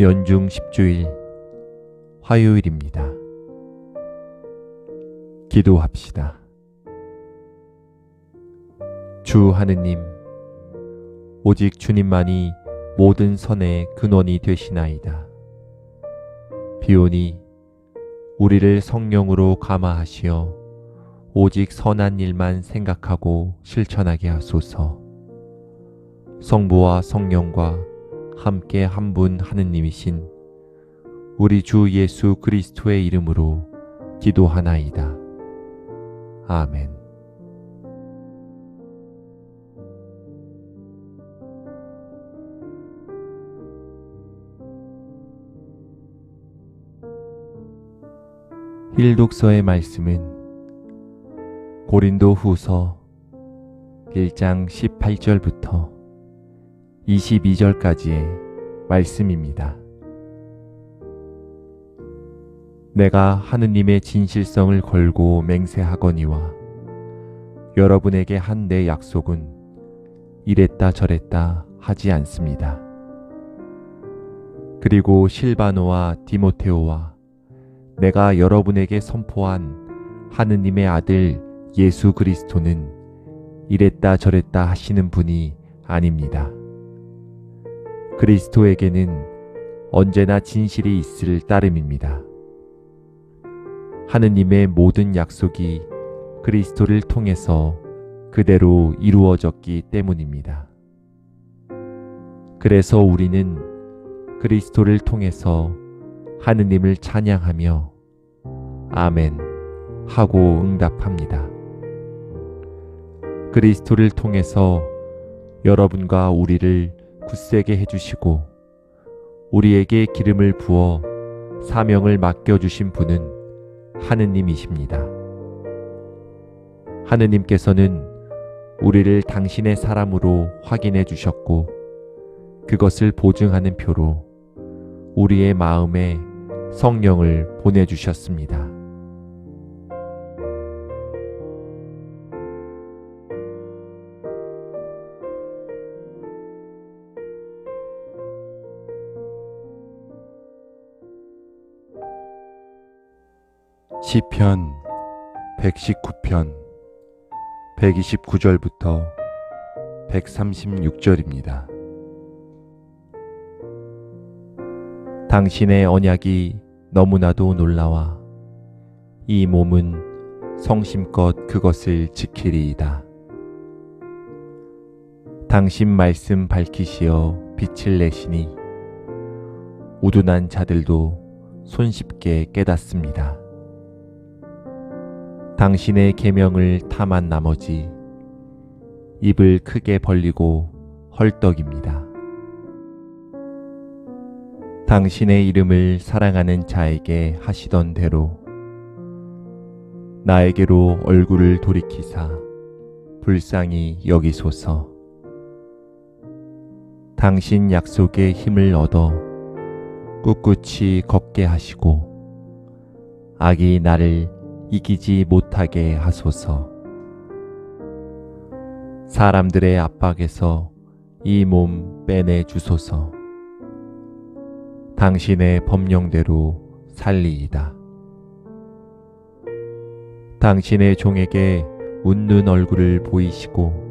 연중 10주일 화요일입니다. 기도합시다. 주 하느님, 오직 주님만이 모든 선의 근원이 되시나이다. 비오니 우리를 성령으로 감화하시어 오직 선한 일만 생각하고 실천하게 하소서. 성부와 성령과 함께 한 분 하느님이신 우리 주 예수 그리스도의 이름으로 기도하나이다. 아멘. hil독서의 말씀은 고린도 후서 1장 18절부터 22절까지의 말씀입니다. 내가 하느님의 진실성을 걸고 맹세하거니와 여러분에게 한 내 약속은 이랬다 저랬다 하지 않습니다. 그리고 실바노와 디모테오와 내가 여러분에게 선포한 하느님의 아들 예수 그리스도는 이랬다 저랬다 하시는 분이 아닙니다. 그리스도에게는 언제나 진실이 있을 따름입니다. 하느님의 모든 약속이 그리스도를 통해서 그대로 이루어졌기 때문입니다. 그래서 우리는 그리스도를 통해서 하느님을 찬양하며 아멘 하고 응답합니다. 그리스도를 통해서 여러분과 우리를 굳세게 해주시고 우리에게 기름을 부어 사명을 맡겨주신 분은 하느님이십니다. 하느님께서는 우리를 당신의 사람으로 확인해 주셨고 그것을 보증하는 표로 우리의 마음에 성령을 보내주셨습니다. 시편 119편 129절부터 136절입니다. 당신의 언약이 너무나도 놀라와 이 몸은 성심껏 그것을 지키리이다. 당신 말씀 밝히시어 빛을 내시니 우둔한 자들도 손쉽게 깨닫습니다. 당신의 계명을 탐한 나머지 입을 크게 벌리고 헐떡입니다. 당신의 이름을 사랑하는 자에게 하시던 대로 나에게로 얼굴을 돌이키사 불쌍히 여기소서. 당신 약속에 힘을 얻어 꿋꿋이 걷게 하시고 악이 나를 이기지 못하게 하소서. 사람들의 압박에서 이 몸 빼내 주소서. 당신의 법령대로 살리이다. 당신의 종에게 웃는 얼굴을 보이시고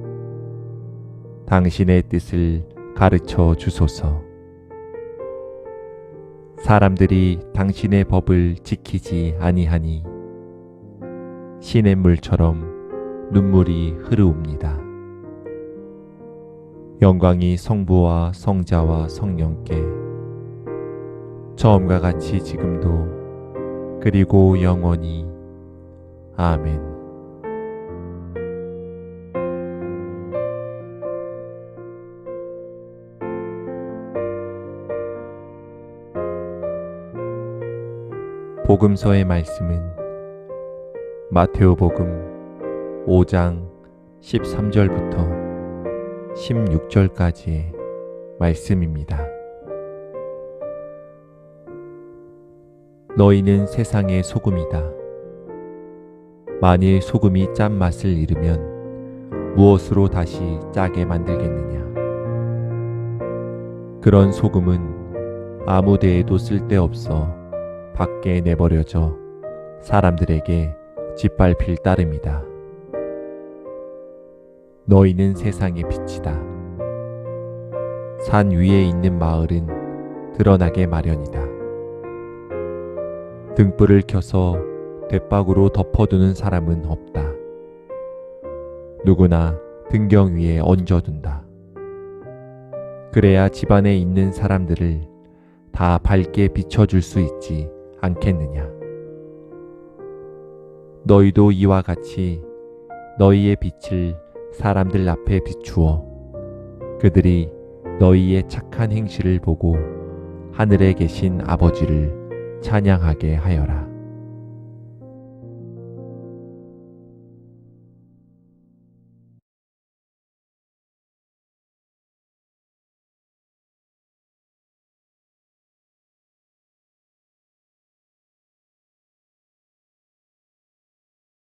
당신의 뜻을 가르쳐 주소서. 사람들이 당신의 법을 지키지 아니하니 시냇물처럼 눈물이 흐르옵니다. 영광이 성부와 성자와 성령께 처음과 같이 지금도 그리고 영원히 아멘. 복음서의 말씀은 마테오복음 5장 13절부터 16절까지의 말씀입니다. 너희는 세상의 소금이다. 만일 소금이 짠 맛을 잃으면 무엇으로 다시 짜게 만들겠느냐? 그런 소금은 아무 데에도 쓸데없어 밖에 내버려져 사람들에게 짓밟힐 따름이다. 너희는 세상의 빛이다. 산 위에 있는 마을은 드러나게 마련이다. 등불을 켜서 대박으로 덮어두는 사람은 없다. 누구나 등경 위에 얹어둔다. 그래야 집안에 있는 사람들을 다 밝게 비춰줄 수 있지 않겠느냐. 너희도 이와 같이 너희의 빛을 사람들 앞에 비추어 그들이 너희의 착한 행실을 보고 하늘에 계신 아버지를 찬양하게 하여라.